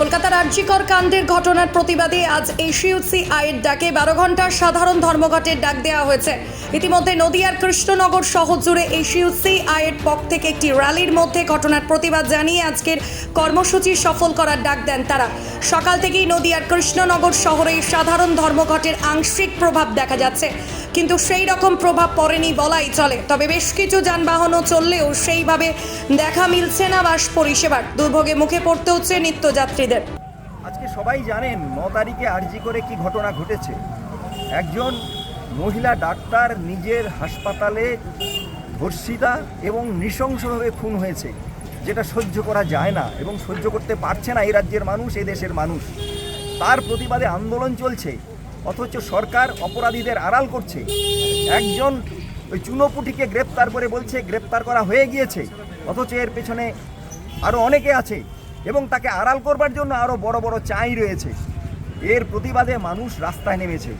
কলকাতার আর্যিকর কাণ্ডের ঘটনার প্রতিবাদে আজ এসইউসি আয়ের ডাকে বারো ঘণ্টার সাধারণ ধর্মঘটের ডাক দেওয়া হয়েছে। ইতিমধ্যে নদিয়ার কৃষ্ণনগর শহর জুড়ে এসইউসি আয়ের পক্ষ থেকে একটি র্যালির মধ্যে ঘটনার প্রতিবাদ জানিয়ে আজকের কর্মসূচি সফল করার ডাক দেন তারা। সকাল থেকেই নদিয়ার কৃষ্ণনগর শহরে সাধারণ ধর্মঘটের আংশিক প্রভাব দেখা যাচ্ছে। কিন্তু সেই রকম প্রভাব পড়েনি বলাই চলে। তবে বেশ কিছু যানবাহনও চললেও সেইভাবে দেখা মিলছে না বাস পরিষেবার। দুর্ভোগে মুখে পড়তে হচ্ছে নিত্যযাত্রীদের। আজকে সবাই জানেন ন তারিখে আরজি করে কি ঘটনা ঘটেছে। একজন মহিলা ডাক্তার নিজের হাসপাতালে ধর্ষিতা এবং নৃশংসভাবে খুন হয়েছে, যেটা সহ্য করা যায় না এবং সহ্য করতে পারছে না এই রাজ্যের মানুষ, এই দেশের মানুষ। তার প্রতিবাদে আন্দোলন চলছে। অথচ সরকার অপরাধীদের আড়াল করছে। একজন ওই চুনোপুটিকে গ্রেপ্তার করে বলছে, গ্রেপ্তার করা হয়ে গিয়েছে। অথচ এর পেছনে আরও অনেকে আছে এবং তাকে আড়াল করবার জন্য আরও বড় বড় চাই রয়েছে। এর প্রতিবাদে মানুষ রাস্তায় নেমেছে।